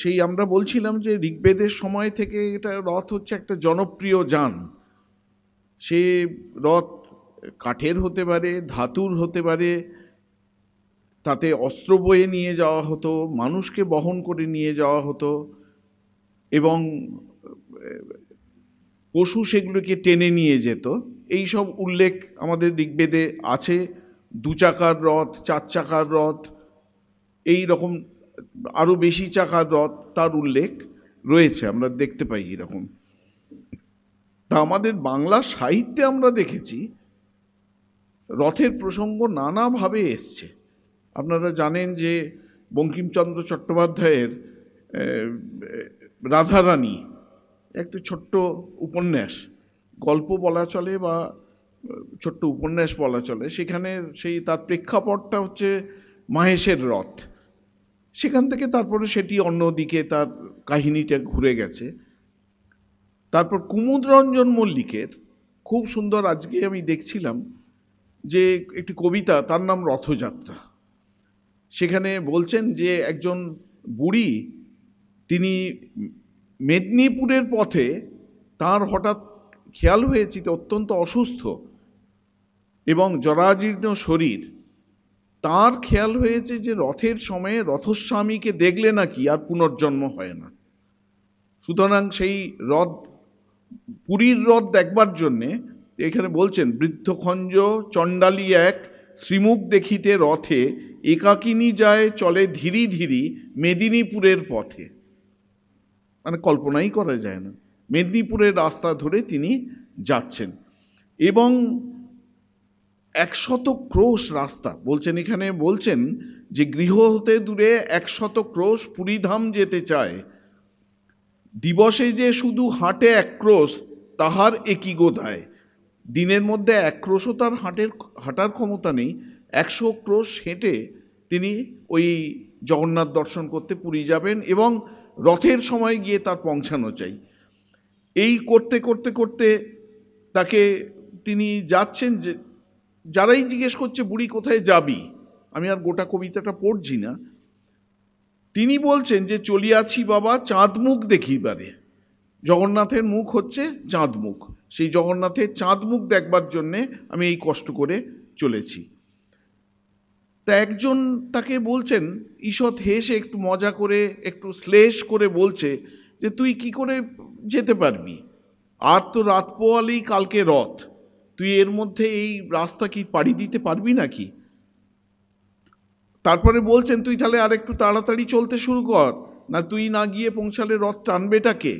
সেই আমরা বলছিলাম যে ঋগ্বেদের সময় থেকে এটা রথ হচ্ছে একটা জনপ্রিয় যান। সে রথ কাঠের হতে পারে, ধাতুর হতে পারে, তাতে অস্ত্র বয়ে নিয়ে যাওয়া হতো, মানুষকে বহন করে নিয়ে যাওয়া হতো এবং, পশু সেগুলোকে টেনে নিয়ে যেত। এই সব উল্লেখ আমাদের ঋগ্বেদে আছে। দু চাকার রথ চার চাকার রথ, এই রকম আরও বেশি চাকার রথ তার উল্লেখ রয়েছে, আমরা দেখতে পাই এরকম। তা আমাদের বাংলা সাহিত্যে আমরা দেখেছি, রথের প্রসঙ্গ নানাভাবে এসছে। আপনারা জানেন যে বঙ্কিমচন্দ্র চট্টোপাধ্যায়ের রাধারানী, একটি ছোট্ট উপন্যাস, গল্প বলা চলে বা, ছোট্ট উপন্যাস বলা চলে, সেখানে সেই তার প্রেক্ষাপটটা হচ্ছে মাহেশের রথ। সেখান থেকে তারপরে সেটি অন্যদিকে তার কাহিনীটা ঘুরে গেছে। তারপর কুমুদরঞ্জন মল্লিকের খুব সুন্দর আজকে আমি দেখছিলাম যে একটি কবিতা, তার নাম রথযাত্রা। সেখানে বলছেন যে একজন বুড়ি, তিনি মেদিনীপুরের পথে তার হঠাৎ খেয়াল হয়েছে অত্যন্ত অসুস্থ এবং জরাজীর্ণ শরীর। তার খেয়াল হয়েছে যে রথের সময়ে রথস্বামীকে দেখলে নাকি আর পুনর্জন্ম হয় না। সুতরাং সেই রথ, পুরীর রথ দেখবার জন্যে এখানে বলছেন, বৃদ্ধখঞ্জ চণ্ডালী এক শ্রীমুখ দেখিতে রথে একাকিনী যায় চলে ধীরি ধীরি মেদিনীপুরের পথে। মানে কল্পনাই করা যায় না। মেদিনীপুরের রাস্তা ধরে তিনি যাচ্ছেন। এবং একশত ক্রোশ রাস্তা। বলছেন এখানে, বলছেন যে গৃহ হতে দূরে একশত ক্রোশ পুরীধাম যেতে চায়। দিবসে যে শুধু হাঁটে এক ক্রোশ, তাহার একই গোদায় দিনের মধ্যে এক ক্রোশও তার হাঁটের, হাঁটার ক্ষমতা নেই। একশো ক্রোশ হেঁটে তিনি ওই জগন্নাথ দর্শন করতে পুরী যাবেন এবং রথের সময় গিয়ে তার পৌঁছানো চাই। এই করতে করতে করতে তাকে তিনি যাচ্ছেন যে যারাই জিজ্ঞেস করছে, বুড়ি, কোথায় যাবি? আমি আর গোটা কবিতাটা পড়ছি না। তিনি বলছেন যে চলিয়াছি বাবা চাঁদ মুখ দেখিবারে জগন্নাথের মুখ হচ্ছে চাঁদ মুখ সেই জগন্নাথের চাঁদ মুখ দেখবার জন্যে আমি এই কষ্ট করে চলেছি। তা একজন তাকে বলছেন, ঈষৎ হেসে, একটু মজা করে, একটু শ্লেষ করে বলছে যে, তুই কি করে যেতে পারবি? আর তো রাত পোয়ালেই কালকে রথ। তুই এর মধ্যে এই রাস্তা কি পাড়ি দিতে পারবি নাকি? তারপরে বলছেন, তুই তাহলে আর একটু তাড়াতাড়ি চলতে শুরু কর, না তুই না গিয়ে পৌঁছালে রথ টানবেটাকে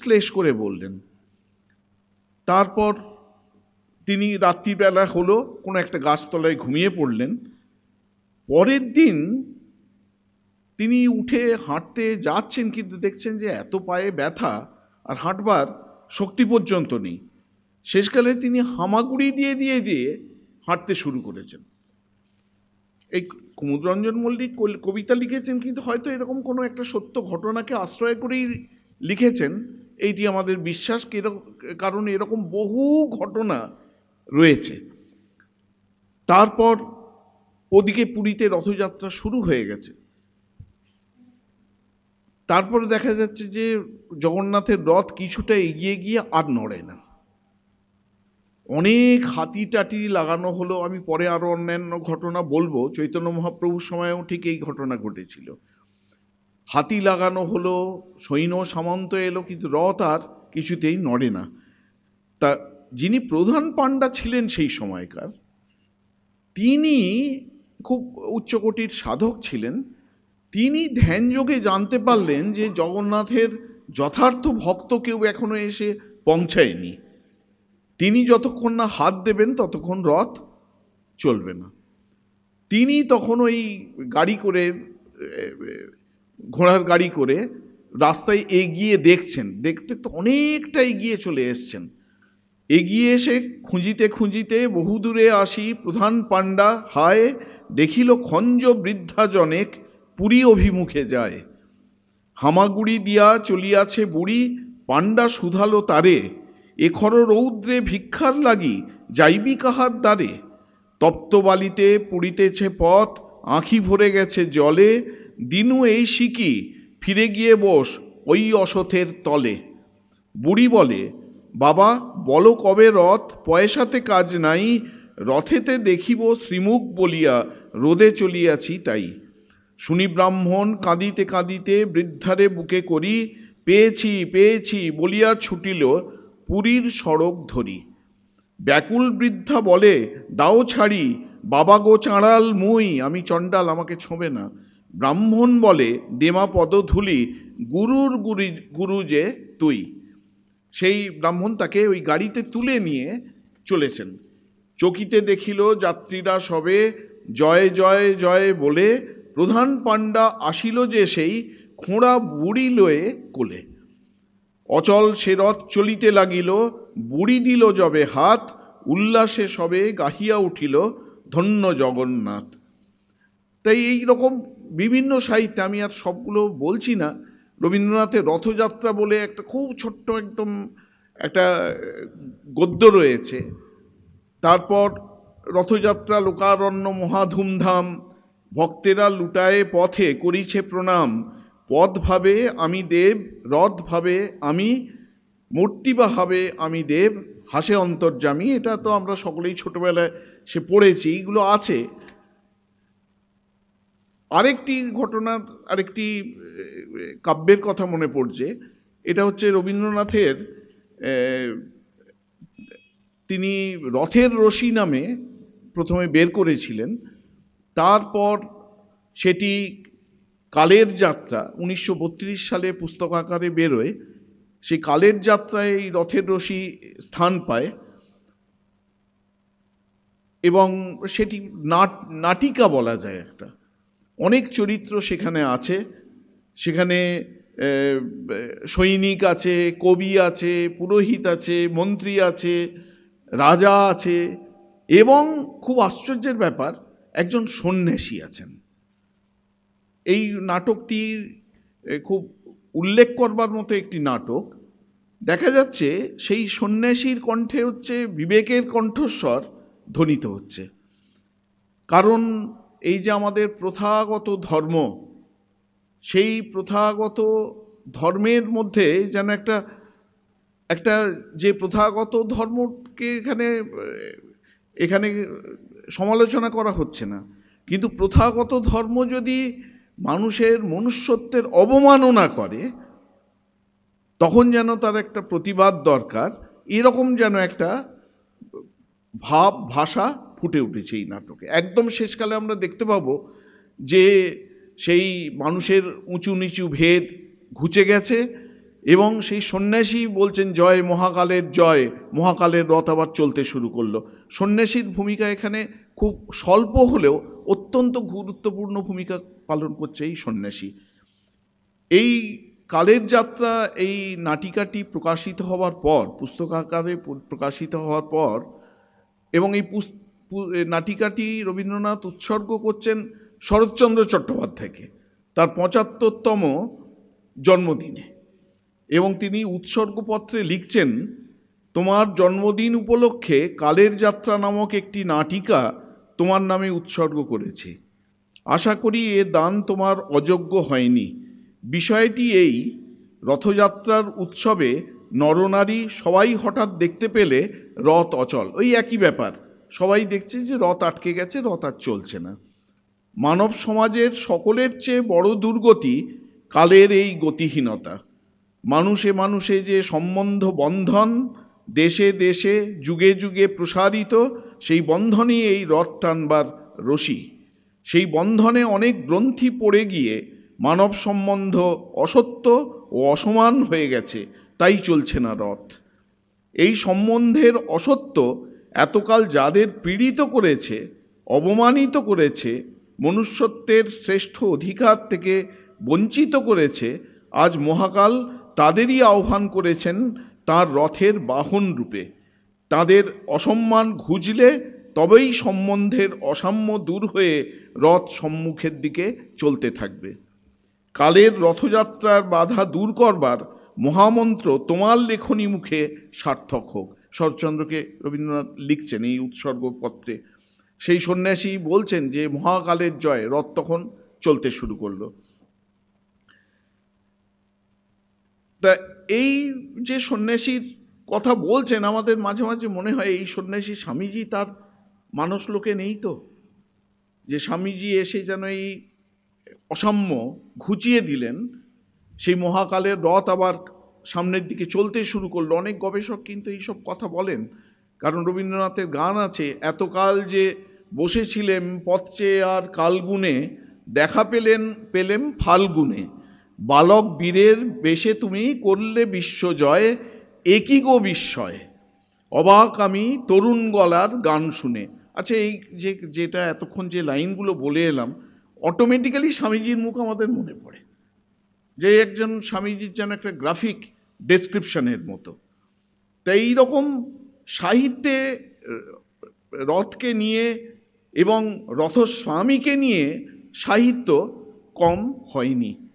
শ্লেষ করে বললেন। তারপর তিনি রাত্রিবেলা হলো, কোনো একটা গাছতলায় ঘুমিয়ে পড়লেন। পরের দিন তিনি উঠে হাঁটতে যাচ্ছেন, কিন্তু দেখছেন যে এত পায়ে ব্যথা, আর হাঁটবার শক্তি পর্যন্ত নেই। শেষকালে তিনি হামাগুড়ি দিয়ে দিয়ে দিয়ে হাঁটতে শুরু করেছেন। এই কুমুদরঞ্জন মল্লিক কবিতা লিখেছেন, কিন্তু হয়তো এরকম কোনো একটা সত্য ঘটনাকে আশ্রয় করেই লিখেছেন। এইটি আমাদের বিশ্বাস কারণ এরকম বহু ঘটনা রয়েছে। তারপর ওদিকে পুরীতে রথযাত্রা শুরু হয়ে গেছে। তারপরে দেখা যাচ্ছে যে জগন্নাথের রথ কিছুটা এগিয়ে গিয়ে আর নড়ে না। অনেক হাতি টাটি লাগানো হলো। আমি পরে আরও অন্যান্য ঘটনা বলব। চৈতন্য মহাপ্রভুর সময়েও ঠিক এই ঘটনা ঘটেছিল। হাতি লাগানো হলো, সৈন্য সামন্ত এলো, কিন্তু রথ আর কিছুতেই নড়ে না। তা যিনি প্রধান পাণ্ডা ছিলেন সেই সময়কার, তিনি খুব উচ্চকোটির সাধক ছিলেন। তিনি ধ্যানযোগে জানতে পারলেন যে জগন্নাথের যথার্থ ভক্ত কেউ এখনও এসে পৌঁছায়নি। তিনি যতক্ষণ না হাত দেবেন, ততক্ষণ রথ চলবে না। তিনি তখন ওই গাড়ি করে ঘোড়ার গাড়ি করে রাস্তায় এগিয়ে দেখছেন। দেখতে তো অনেকটা এগিয়ে চলে এসছেন। এগিয়ে এসে খুঁজিতে খুঁজিতে বহুদূরে আসি, প্রধান পাণ্ডা হায়, দেখিল খঞ্জ বৃদ্ধা জনেক পুরী অভিমুখে যায়। হামাগুড়ি দিয়া চলিয়াছে বুড়ি, পাণ্ডা শুধালো তারে। এখর রৌদ্রে ভিক্ষার লাগি যাইবি কাহার দ্বারে। তপ্ত বালিতে পুড়িতেছে পথ, আঁখি ভরে গেছে জলে। দিনু এই শিকি ফিরে গিয়ে বস ওই অসথের তলে। বুড়ি বলে, বাবা, বলো কবে রথ? পয়সাতে কাজ নাই। রথেতে দেখিব শ্রীমুখ বলিয়া রোদে চলিয়াছি তাই। শুনি ব্রাহ্মণ কাঁদিতে কাঁদিতে বৃদ্ধারে বুকে করি, পেয়েছি পেয়েছি বলিয়া ছুটিল পুরীর সড়ক ধরি। ব্যাকুল বৃদ্ধা বলে, দাও ছাড়ি, বাবা গো চাঁড়াল মুই, আমি চণ্ডাল, আমাকে ছোঁবে না। ব্রাহ্মণ বলে, দেমা পদধূলি গুরুর গুরি, গুরু যে তুই। সেই ব্রাহ্মণ তাকে ওই গাড়িতে তুলে নিয়ে চলেছেন। চকিতে দেখিল যাত্রীরা সবে, জয় জয় জয় বলে প্রধান পাণ্ডা আসিল যে সেই খোঁড়া বুড়ি লয়ে কোলে। অচল সে রথ চলিতে লাগিল, বুড়ি দিল যবে হাত, উল্লাসে সবে গাহিয়া উঠিল ধন্য জগন্নাথ। তাই এই রকম বিভিন্ন সাহিত্যে আমি আর সবগুলো বলছি না। রবীন্দ্রনাথের রথযাত্রা বলে একটা খুব ছোট্ট একদম একটা গদ্য রয়েছে। তারপর রথযাত্রা, লোকারণ্য মহাধুমধাম ভক্তেরা লুটায়ে পথে করিছে প্রণাম। পদ ভাবে আমি দেব রথ ভাবে আমি মূর্তি বা হবে আমি দেব, হাসে অন্তর্জামী এটা তো আমরা সকলেই ছোটবেলায় সে পড়েছি, এইগুলো আছে। আরেকটি ঘটনার আরেকটি কাব্যের কথা মনে পড়ছে, এটা হচ্ছে রবীন্দ্রনাথের তিনি রথের রশি নামে প্রথমে বের করেছিলেন, তারপর সেটি কালের যাত্রা, উনিশশো বত্রিশ সালে পুস্তক আকারে বেরোয়, সেই কালের যাত্রায় এই রথের রশি স্থান পায় এবং সেটি নাট, নাটিকা বলা যায় একটা। অনেক চরিত্র সেখানে আছে। সেখানে সৈনিক আছে, কবি আছে, পুরোহিত আছে, মন্ত্রী আছে, রাজা আছে এবং খুব আশ্চর্যের ব্যাপার, একজন সন্ন্যাসী আছেন। এই নাটকটি খুব উল্লেখ করবার মতো একটি নাটক। দেখা যাচ্ছে সেই সন্ন্যাসীর কণ্ঠে হচ্ছে বিবেকের কণ্ঠস্বর ধ্বনিত হচ্ছে। কারণ এই যে আমাদের প্রথাগত ধর্ম, সেই প্রথাগত ধর্মের মধ্যে যেন একটা একটা যে প্রথাগত ধর্মকে এখানে এখানে সমালোচনা করা হচ্ছে না। কিন্তু প্রথাগত ধর্ম যদি মানুষের মনুষ্যত্বের অবমাননা করে, তখন যেন তার একটা প্রতিবাদ দরকার। এরকম যেন একটা ভাব, ভাষা ফুটে উঠেছে এই নাটকে। একদম শেষকালে আমরা দেখতে পাবো যে সেই মানুষের উঁচু নিচু ভেদ ঘুচে গেছে এবং সেই সন্ন্যাসী বলছেন, জয় মহাকালের জয়, মহাকালের রথ আবার চলতে শুরু করল। সন্ন্যাসীর ভূমিকা এখানে খুব স্বল্প হলেও অত্যন্ত গুরুত্বপূর্ণ ভূমিকা পালন করছে এই সন্ন্যাসী। এই কালের যাত্রা, এই নাটিকাটি প্রকাশিত হওয়ার পর পুস্তক আকারে প্রকাশিত হওয়ার পর এবং এই নাটিকাটি রবীন্দ্রনাথ উৎসর্গ করছেন শরৎচন্দ্র চট্টোপাধ্যায়কে, তার পঁচাত্তরতম জন্মদিনে। এবং তিনি উৎসর্গপত্রে লিখছেন, তোমার জন্মদিন উপলক্ষে কালের যাত্রা নামক একটি নাটিকা তোমার নামে উৎসর্গ করেছি। আশা করি এ দান তোমার অযোগ্য হয়নি। বিষয়টি এই, রথযাত্রার উৎসবে নরনারী সবাই হঠাৎ দেখতে পেলে রথ অচল। ওই একই ব্যাপার। সবাই দেখছে যে রথ আটকে গেছে, রথ আর চলছে না। মানব সমাজের সকলের চেয়ে বড় দুর্গতি কালের এই গতিহীনতা। মানুষে মানুষে যে সম্বন্ধ বন্ধন দেশে দেশে যুগে যুগে প্রসারিত সেই বন্ধনই এই রথ টানবার রশি। সেই বন্ধনে অনেক গ্রন্থি পড়ে গিয়ে মানব সম্বন্ধ অসত্য ও অসমান হয়ে গেছে, তাই চলছে না রথ। এই সম্বন্ধের অসত্য এতকাল যাদের পীড়িত করেছে, অবমানিত করেছে, মনুষ্যত্বের শ্রেষ্ঠ অধিকার থেকে বঞ্চিত করেছে, আজ মহাকাল তাদেরই আহ্বান করেছেন তার রথের বাহন রূপে। তাদের অসম্মান ঘুজলে তবেই সম্বন্ধের অসাম্য দূর হয়ে রথ সম্মুখের দিকে চলতে থাকবে। কালের রথযাত্রার বাধা দূর করবার মহামন্ত্র তোমার লেখনী মুখে সার্থক হোক। শরৎচন্দ্রকে রবীন্দ্রনাথ লিখছেন এই উৎসর্গপত্রে। সেই সন্ন্যাসী বলছেন যে, মহাকালের জয় রথ তখন চলতে শুরু করল। তা এই যে সন্ন্যাসীর কথা বলছেন, আমাদের মাঝে মাঝে মনে হয় এই সন্ন্যাসী স্বামীজি তার মানুষ লোকে নেই তো। যে স্বামীজি এসে যেন এই অসাম্য ঘুচিয়ে দিলেন, সেই মহাকালের রথ আবার সামনের দিকে চলতে শুরু করল। অনেক গবেষক কিন্তু এইসব কথা বলেন, কারণ রবীন্দ্রনাথের গান আছে, এতকাল যে বসেছিলেন পথচে আর কালগুনে দেখা পেলেন, পেলেম ফাল্গুনে। বালক বীরের বেশে তুমি করলে বিশ্বজয় একই গো বিস্ময়। অবাক আমি তরুণ গলার গান শুনে। আচ্ছা এই যে, যেটা এতক্ষণ যে লাইনগুলো বলে এলাম অটোমেটিক্যালি স্বামীজির মুখ আমাদের মনে পড়ে। যে একজন স্বামীজির যেন একটা গ্রাফিক ডেসক্রিপশনের মতো। তা এইরকম সাহিত্যে, রথকে নিয়ে এবং রথস্বামীকে নিয়ে সাহিত্য কম হয়নি।